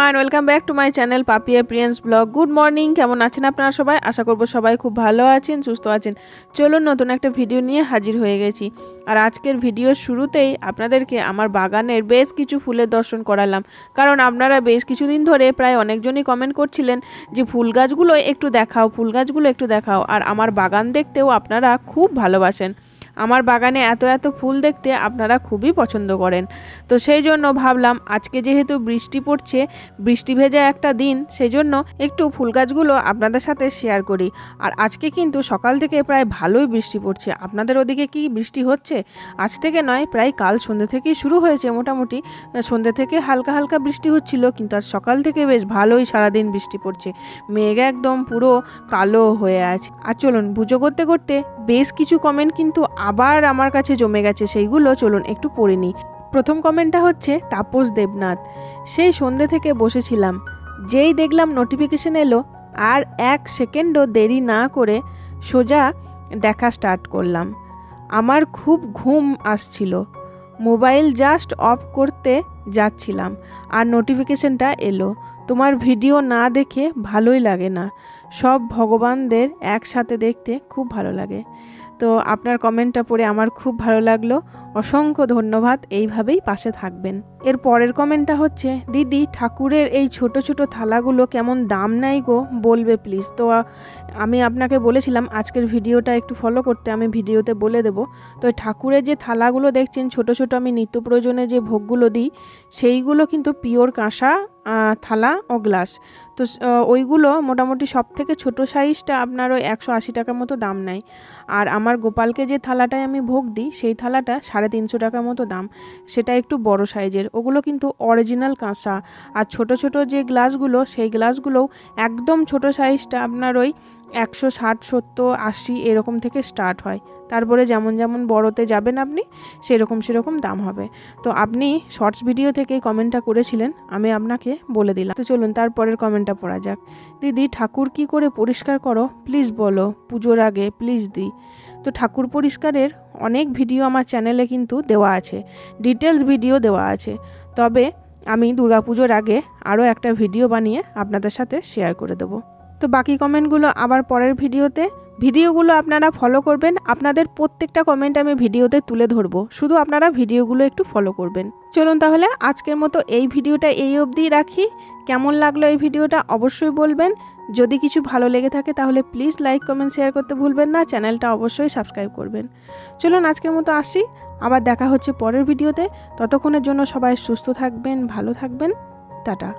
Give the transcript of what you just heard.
And welcome back to my channel Papiya প্রিয়েন্স blog good morning কেমন আছেন আপনারা সবাই? আশা করব সবাই খুব ভালো আছেন, সুস্থ আছেন। চলুন নতুন একটা ভিডিও নিয়ে হাজির হয়ে গেছি। আর আজকের ভিডিওর শুরুতেই আপনাদেরকে আমার বাগানের বেশ কিছু ফুলের দর্শন করালাম। কারণ আপনারা বেশ কিছুদিন ধরে প্রায় অনেকজনই কমেন্ট করছিলেন যে, ফুল গাছগুলো একটু দেখাও, ফুল গাছগুলো একটু দেখাও। আর আমার বাগান দেখতেও আপনারা খুব ভালোবাসেন। আমার বাগানে এত এত ফুল দেখতে আপনারা খুবই পছন্দ করেন। তো সেই জন্য ভাবলাম, আজকে যেহেতু বৃষ্টি পড়ছে, বৃষ্টি ভেজা একটা দিন সেই জন্য একটু ফুল গাছগুলো আপনাদের সাথে শেয়ার করি। আর আজকে কিন্তু সকাল থেকে প্রায় ভালোই বৃষ্টি পড়ছে। আপনাদের ওদিকে কি বৃষ্টি হচ্ছে? আজ থেকে নয়, প্রায় কাল সন্ধ্যে থেকেই শুরু হয়েছে মোটামুটি। সন্ধ্যে থেকে হালকা হালকা বৃষ্টি হচ্ছিল, কিন্তু আজ সকাল থেকে বেশ ভালোই সারাদিন বৃষ্টি পড়ছে। মেঘ একদম পুরো কালো হয়ে আছে। আর চলুন, পুজো করতে করতে বেশ কিছু কমেন্ট কিন্তু আবার আমার কাছে জমে গেছে সেইগুলো, চলুন একটু পড়ে নিই। প্রথম কমেন্টটা হচ্ছে, তাপস দেবনাথ। সেই সন্ধ্যে থেকে বসেছিলাম। যেই দেখলাম নোটিফিকেশন এলো, আর এক সেকেন্ডও দেরি না করে সোজা দেখা স্টার্ট করলাম। আমার খুব ঘুম আসছিল। মোবাইল জাস্ট অফ করতে যাচ্ছিলাম, আর নোটিফিকেশনটা এলো। তোমার ভিডিও না দেখে ভালোই লাগে না। সব ভগবানদের একসাথে দেখতে খুব ভালো লাগে। তো আপনার কমেন্টটা পড়ে আমার খুব ভালো লাগল। অসংখ্য ধন্যবাদ এইভাবেই পাশে থাকবেন। এর পরের কমেন্টটা হচ্ছে, দিদি, ঠাকুরের এই ছোট ছোট থালাগুলো কেমন দাম নাই গো? বলবে প্লিজ তো আমি আপনাকে বলেছিলাম আজকের ভিডিওটা একটু ফলো করতে, আমি ভিডিওতে বলে দেব। তো, ঠাকুরের যে থালাগুলো দেখছেন, ছোট ছোট আমি নিত্য প্রয়োজনে যে ভোগগুলো দিই, সেইগুলো কিন্তু পিওর কাঁসা থালা ও গ্লাস। তো ওইগুলো মোটামুটি সব থেকে ছোটো সাইজটা আপনার ওই একশো আশি টাকার মতো দাম নেয়। আর আমার গোপালকে যে থালাটায় আমি ভোগ দিই, সেই থালাটা তিনশো টাকার মতো দাম, সেটা একটু বড় সাইজের। ওগুলো কিন্তু অরিজিনাল কাঁসা আর ছোট ছোট যে গ্লাসগুলো, সেই গ্লাসগুলোও একদম ছোট সাইজটা আপনার ওই একশো ষাট, সত্তর, আশি এরকম থেকে স্টার্ট হয়। তারপরে যেমন যেমন বড়তে যাবেন আপনি, সেরকম সেরকম দাম হবে। তো আপনি শর্টস ভিডিও থেকেই কমেন্টটা করেছিলেন, আমি আপনাকে বলে দিলাম। তো চলুন তারপরের কমেন্টটা পড়া যাক। দিদি, ঠাকুর কি করে পরিষ্কার করো? প্লিজ বলো, পুজোর আগে প্লিজ দি। তো ঠাকুর পরিষ্কারের অনেক ভিডিও আমার চ্যানেলে কিন্তু দেওয়া আছে ডিটেলস ভিডিও দেওয়া আছে। তবে আমি দুর্গাপুজোর আগে আরও একটা ভিডিও বানিয়ে আপনাদের সাথে শেয়ার করে দেবো। তো বাকি কমেন্টগুলো আবার পরের ভিডিওতে। ভিডিওগুলো আপনারা ফলো করবেন। আপনাদের প্রত্যেকটা কমেন্ট আমি ভিডিওতে তুলে ধরবো। শুধু আপনারা ভিডিওগুলো একটু ফলো করবেন। চলুন তাহলে আজকের মতো এই ভিডিওটা এই অবধি রাখি। কেমন লাগল এই ভিডিওটা অবশ্যই বলবেন। যদি কিছু ভালো লেগে থাকে তাহলে প্লিজ লাইক কমেন্ট শেয়ার করতে ভুলবেন না। চ্যানেলটা অবশ্যই সাবস্ক্রাইব করবেন। চলুন আজকের মতো আসি। আবার দেখা হচ্ছে পরের ভিডিওতে। ততক্ষণের জন্য সবাই সুস্থ থাকবেন, ভালো থাকবেন। টাটা।